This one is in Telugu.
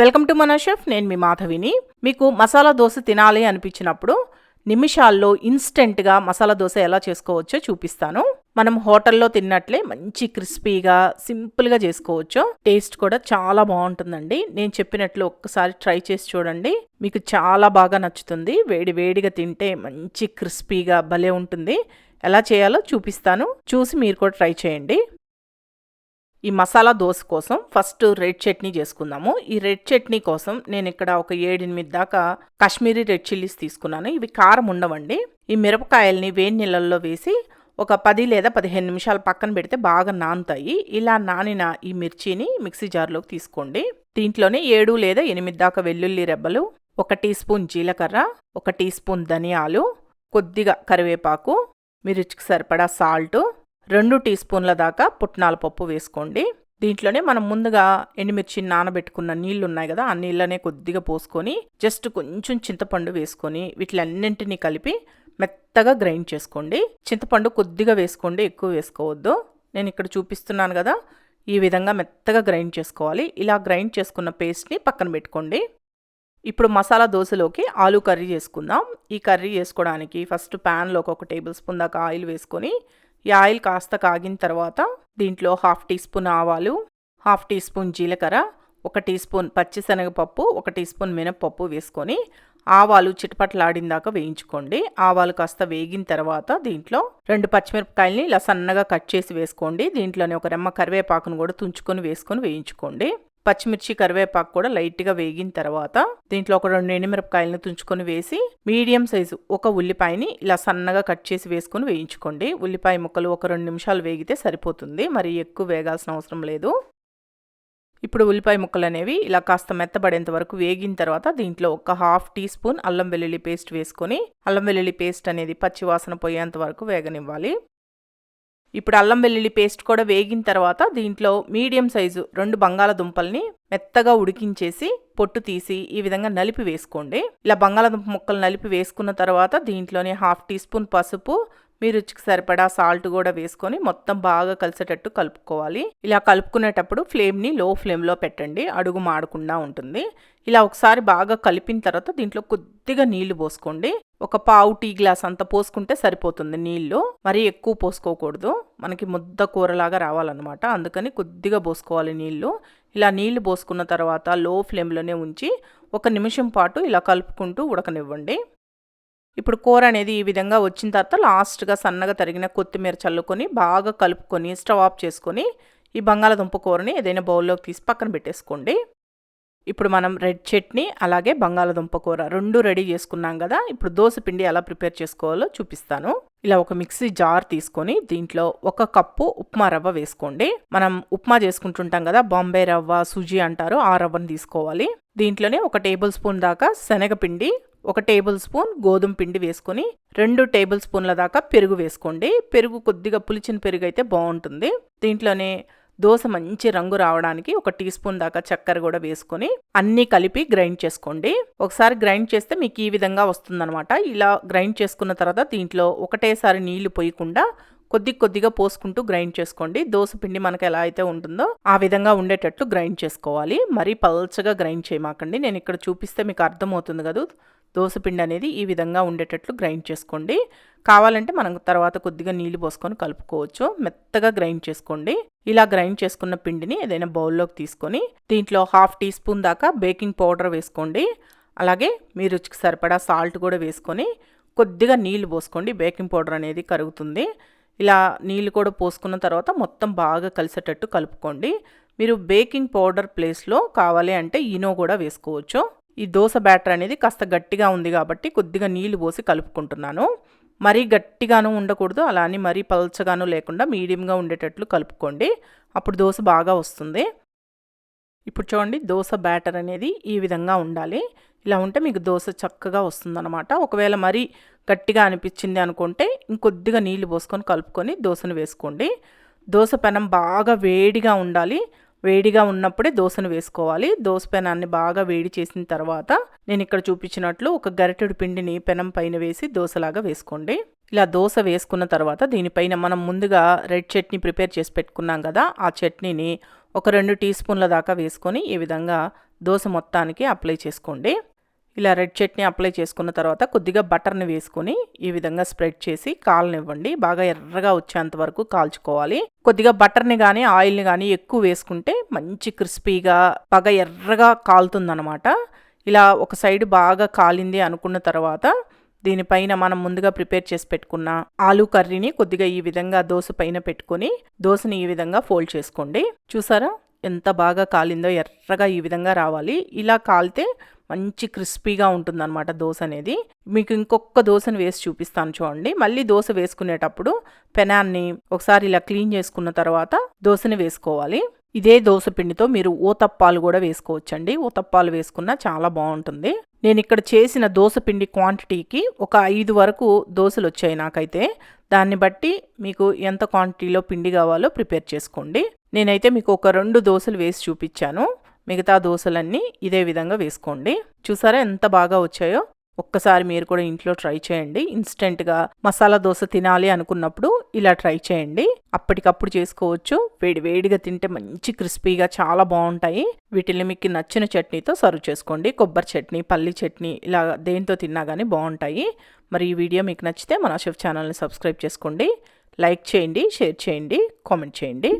వెల్కమ్ టు మన షెఫ్ నేను మీ మాధవిని. మీకు మసాలా దోశ తినాలి అనిపించినప్పుడు నిమిషాల్లో ఇన్స్టెంట్గా మసాలా దోశ ఎలా చేసుకోవచ్చో చూపిస్తాను. మనం హోటల్లో తిన్నట్లే మంచి క్రిస్పీగా సింపుల్గా చేసుకోవచ్చు. టేస్ట్ కూడా చాలా బాగుంటుందండి. నేను చెప్పినట్లు ఒక్కసారి ట్రై చేసి చూడండి. మీకు చాలా బాగా నచ్చుతుంది. వేడి వేడిగా తింటే మంచి క్రిస్పీగా భలే ఉంటుంది. ఎలా చేయాలో చూపిస్తాను. చూసి మీరు కూడా ట్రై చేయండి. ఈ మసాలా దోశ కోసం ఫస్ట్ రెడ్ చట్నీ చేసుకుందాము. ఈ రెడ్ చట్నీ కోసం నేను ఇక్కడ ఒక ఏడెనిమిది దాకా కాశ్మీరీ రెడ్ చిల్లీస్ తీసుకున్నాను. ఇవి కారం ఉండవండి. ఈ మిరపకాయల్ని వేడి నీళ్ళల్లో వేసి ఒక పది లేదా పదిహేను నిమిషాలు పక్కన పెడితే బాగా నానుతాయి. ఇలా నానిన ఈ మిర్చిని మిక్సీ జార్లోకి తీసుకోండి. దీంట్లోనే ఏడు లేదా ఎనిమిది దాకా వెల్లుల్లి రెబ్బలు ఒక టీ స్పూన్ జీలకర్ర ఒక టీ స్పూన్ ధనియాలు కొద్దిగా కరివేపాకు మీ రుచికి సరిపడా సాల్టు రెండు టీ స్పూన్ల దాకా పుట్నాల పప్పు వేసుకోండి. దీంట్లోనే మనం ముందుగా ఎండుమిర్చి నానబెట్టుకున్న నీళ్ళు ఉన్నాయి కదా ఆ నీళ్ళనే కొద్దిగా పోసుకొని జస్ట్ కొంచెం చింతపండు వేసుకొని వీటిలన్నింటినీ కలిపి మెత్తగా గ్రైండ్ చేసుకోండి. చింతపండు కొద్దిగా వేసుకోండి ఎక్కువ వేసుకోవద్దు. నేను ఇక్కడ చూపిస్తున్నాను కదా ఈ విధంగా మెత్తగా గ్రైండ్ చేసుకోవాలి. ఇలా గ్రైండ్ చేసుకున్న పేస్ట్ని పక్కన పెట్టుకోండి. ఇప్పుడు మసాలా దోశలోకి ఆలు కర్రీ చేసుకుందాం. ఈ కర్రీ చేసుకోవడానికి ఫస్ట్ ప్యాన్లోకి ఒక టేబుల్ స్పూన్ దాకా ఆయిల్ వేసుకొని ఈ ఆయిల్ కాస్త కాగిన తర్వాత దీంట్లో హాఫ్ టీ స్పూన్ ఆవాలు హాఫ్ టీ స్పూన్ జీలకర్ర ఒక టీ స్పూన్ పచ్చిశనగపప్పు ఒక టీ స్పూన్ మినప్పప్పు వేసుకొని ఆవాలు చిటపట్లాడిందాక వేయించుకోండి. ఆవాలు కాస్త వేగిన తర్వాత దీంట్లో రెండు పచ్చిమిరపకాయల్ని ఇలా సన్నగా కట్ చేసి వేసుకోండి. దీంట్లోనే ఒక రెమ్మ కరివేపాకును కూడా తుంచుకొని వేసుకొని వేయించుకోండి. పచ్చిమిర్చి కరివేపాకు కూడా లైట్గా వేగిన తర్వాత దీంట్లో ఒక రెండు ఎండుమిరపకాయలను తుంచుకొని వేసి మీడియం సైజు ఒక ఉల్లిపాయని ఇలా సన్నగా కట్ చేసి వేసుకొని వేయించుకోండి. ఉల్లిపాయ ముక్కలు ఒక రెండు నిమిషాలు వేగితే సరిపోతుంది. మరి ఎక్కువ వేగాల్సిన అవసరం లేదు. ఇప్పుడు ఉల్లిపాయ ముక్కలు అనేవి ఇలా కాస్త మెత్తబడేంత వరకు వేగిన తర్వాత దీంట్లో ఒక హాఫ్ టీ స్పూన్ అల్లం వెల్లుల్లి పేస్ట్ వేసుకొని అల్లం వెల్లుల్లి పేస్ట్ అనేది పచ్చివాసన పోయేంత వరకు వేగనివ్వాలి. ఇప్పుడు అల్లం వెల్లుల్లి పేస్ట్ కూడా వేగిన తర్వాత దీంట్లో మీడియం సైజు రెండు బంగాళదుంపల్ని మెత్తగా ఉడికించేసి పొట్టు తీసి ఈ విధంగా నలిపి వేసుకోండి. ఇలా బంగాళదుంప ముక్కలు నలిపి వేసుకున్న తర్వాత దీంట్లోనే హాఫ్ టీ స్పూన్ పసుపు మీ రుచికి సరిపడా సాల్ట్ కూడా వేసుకొని మొత్తం బాగా కలిసేటట్టు కలుపుకోవాలి. ఇలా కలుపుకునేటప్పుడు ఫ్లేమ్ని లో ఫ్లేమ్లో పెట్టండి. అడుగు మాడకుండా ఉంటుంది. ఇలా ఒకసారి బాగా కలిపిన తర్వాత దీంట్లో కొద్దిగా నీళ్ళు పోసుకోండి. ఒక పావు టీ గ్లాస్ అంత పోసుకుంటే సరిపోతుంది నీళ్ళు. మరీ ఎక్కువ పోసుకోకూడదు. మనకి ముద్ద కూరలాగా రావాలన్నమాట. అందుకని కొద్దిగా పోసుకోవాలి నీళ్ళు. ఇలా నీళ్ళు పోసుకున్న తర్వాత లో ఫ్లేమ్లోనే ఉంచి ఒక నిమిషం పాటు ఇలా కలుపుకుంటూ ఉడకనివ్వండి. ఇప్పుడు కూర అనేది ఈ విధంగా వచ్చిన తర్వాత లాస్ట్గా సన్నగా తరిగిన కొత్తిమీర చల్లుకొని బాగా కలుపుకొని స్టవ్ ఆఫ్ చేసుకొని ఈ బంగాళదుంప కూరని ఏదైనా బౌల్లోకి తీసి పక్కన పెట్టేసుకోండి. ఇప్పుడు మనం రెడ్ చట్నీ అలాగే బంగాళదుంప కూర రెండు రెడీ చేసుకున్నాం కదా ఇప్పుడు దోశ పిండి ఎలా ప్రిపేర్ చేసుకోవాలో చూపిస్తాను. ఇలా ఒక మిక్సీ జార్ తీసుకొని దీంట్లో ఒక కప్పు ఉప్మా రవ్వ వేసుకోండి. మనం ఉప్మా చేసుకుంటుంటాం కదా బాంబే రవ్వ సుజీ అంటారు ఆ రవ్వను తీసుకోవాలి. దీంట్లోనే ఒక టేబుల్ స్పూన్ దాకా శనగపిండి ఒక టేబుల్ స్పూన్ గోధుమ పిండి వేసుకొని రెండు టేబుల్ స్పూన్ల దాకా పెరుగు వేసుకోండి. పెరుగు కొద్దిగా పులిచిన పెరుగు అయితే బాగుంటుంది. దీంట్లోనే దోశ మంచి రంగు రావడానికి ఒక టీ స్పూన్ దాకా చక్కెర కూడా వేసుకొని అన్నీ కలిపి గ్రైండ్ చేసుకోండి. ఒకసారి గ్రైండ్ చేస్తే మీకు ఈ విధంగా వస్తుందన్నమాట. ఇలా గ్రైండ్ చేసుకున్న తర్వాత దీంట్లో ఒకటేసారి నీళ్ళు పోయకుండా కొద్ది కొద్దిగా పోసుకుంటూ గ్రైండ్ చేసుకోండి. దోశ పిండి మనకు ఎలా అయితే ఉంటుందో ఆ విధంగా ఉండేటట్లు గ్రైండ్ చేసుకోవాలి. మరీ పల్చగా గ్రైండ్ చేయమాకండి. నేను ఇక్కడ చూపిస్తే మీకు అర్థమవుతుంది కదా. దోసపిండి అనేది ఈ విధంగా ఉండేటట్లు గ్రైండ్ చేసుకోండి. కావాలంటే మనం తర్వాత కొద్దిగా నీళ్ళు పోసుకొని కలుపుకోవచ్చు. మెత్తగా గ్రైండ్ చేసుకోండి. ఇలా గ్రైండ్ చేసుకున్న పిండిని ఏదైనా బౌల్లోకి తీసుకొని దీంట్లో హాఫ్ టీ స్పూన్ దాకా బేకింగ్ పౌడర్ వేసుకోండి. అలాగే మీ రుచికి సరిపడా సాల్ట్ కూడా వేసుకొని కొద్దిగా నీళ్ళు పోసుకోండి. బేకింగ్ పౌడర్ అనేది కరుగుతుంది. ఇలా నీళ్ళు కూడా పోసుకున్న తర్వాత మొత్తం బాగా కలిసేటట్టు కలుపుకోండి. మీరు బేకింగ్ పౌడర్ ప్లేస్లో కావాలి అంటే ఈనో కూడా వేసుకోవచ్చు. ఈ దోశ బ్యాటర్ అనేది కాస్త గట్టిగా ఉంది కాబట్టి కొద్దిగా నీళ్ళు పోసి కలుపుకుంటున్నాను. మరీ గట్టిగాను ఉండకూడదు అలా అని మరీ పల్చగాను లేకుండా మీడియంగా ఉండేటట్లు కలుపుకోండి. అప్పుడు దోశ బాగా వస్తుంది. ఇప్పుడు చూడండి దోశ బ్యాటర్ అనేది ఈ విధంగా ఉండాలి. ఇలా ఉంటే మీకు దోశ చక్కగా వస్తుందన్నమాట. ఒకవేళ మరీ గట్టిగా అనిపించింది అనుకుంటే ఇంకొద్దిగా నీళ్ళు పోసుకొని కలుపుకొని దోశను వేసుకోండి. దోశ పెనం బాగా వేడిగా ఉండాలి. వేడిగా ఉన్నప్పుడే దోశను వేసుకోవాలి. దోశ పెనాన్ని బాగా వేడి చేసిన తర్వాత నేను ఇక్కడ చూపించినట్లు ఒక గరిటెడు పిండిని పెనం పైన వేసి దోశలాగా వేసుకోండి. ఇలా దోశ వేసుకున్న తర్వాత దీనిపైన మనం ముందుగా రెడ్ చట్నీ ప్రిపేర్ చేసి పెట్టుకున్నాం కదా ఆ చట్నీని ఒక రెండు టీ స్పూన్ల దాకా వేసుకొని ఈ విధంగా దోశ మొత్తానికి అప్లై చేసుకోండి. ఇలా రెడ్ చట్నీ అప్లై చేసుకున్న తర్వాత కొద్దిగా బటర్ని వేసుకొని ఈ విధంగా స్ప్రెడ్ చేసి కాలనివ్వండి. బాగా ఎర్రగా వచ్చేంత వరకు కాల్చుకోవాలి. కొద్దిగా బటర్ని కానీ ఆయిల్ని కానీ ఎక్కువ వేసుకుంటే మంచి క్రిస్పీగా బాగా ఎర్రగా కాలుతుందనమాట ఇలా ఒక సైడ్ బాగా కాలింది అనుకున్న తర్వాత దీనిపైన మనం ముందుగా ప్రిపేర్ చేసి పెట్టుకున్న ఆలు కర్రీని కొద్దిగా ఈ విధంగా దోశ పైన పెట్టుకొని దోశని ఈ విధంగా ఫోల్డ్ చేసుకోండి. చూసారా? ఎంత బాగా కాలిందో ఎర్రగా ఈ విధంగా రావాలి. ఇలా కాలితే మంచి క్రిస్పీగా ఉంటుందన్నమాట దోశ అనేది. మీకు ఇంకొక దోశను వేసి చూపిస్తాను చూడండి. మళ్ళీ దోశ వేసుకునేటప్పుడు పెనాన్ని ఒకసారి ఇలా క్లీన్ చేసుకున్న తర్వాత దోశని వేసుకోవాలి. ఇదే దోశ పిండితో మీరు ఊతప్పాలు కూడా వేసుకోవచ్చండి. ఊతప్పాలు వేసుకున్నా చాలా బాగుంటుంది. నేను ఇక్కడ చేసిన దోశ పిండి క్వాంటిటీకి ఒక ఐదు వరకు దోశలు వచ్చాయి నాకైతే. దాన్ని బట్టి మీకు ఎంత క్వాంటిటీలో పిండి కావాలో ప్రిపేర్ చేసుకోండి. నేనైతే మీకు ఒక రెండు దోశలు వేసి చూపించాను. మిగతా దోశలన్నీ ఇదే విధంగా వేసుకోండి. చూసారా ఎంత బాగా వచ్చాయో? ఒక్కసారి మీరు కూడా ఇంట్లో ట్రై చేయండి. ఇన్స్టెంట్గా మసాలా దోశ తినాలి అనుకున్నప్పుడు ఇలా ట్రై చేయండి. అప్పటికప్పుడు చేసుకోవచ్చు. వేడి వేడిగా తింటే మంచి క్రిస్పీగా చాలా బాగుంటాయి. వీటిని మీకు నచ్చిన చట్నీతో సర్వ్ చేసుకోండి. కొబ్బరి చట్నీ పల్లి చట్నీ ఇలా దేంతో తిన్నా కానీ బాగుంటాయి. మరి ఈ వీడియో మీకు నచ్చితే మన షెఫ్ ఛానల్ని సబ్స్క్రైబ్ చేసుకోండి. లైక్ చేయండి షేర్ చేయండి కామెంట్ చేయండి.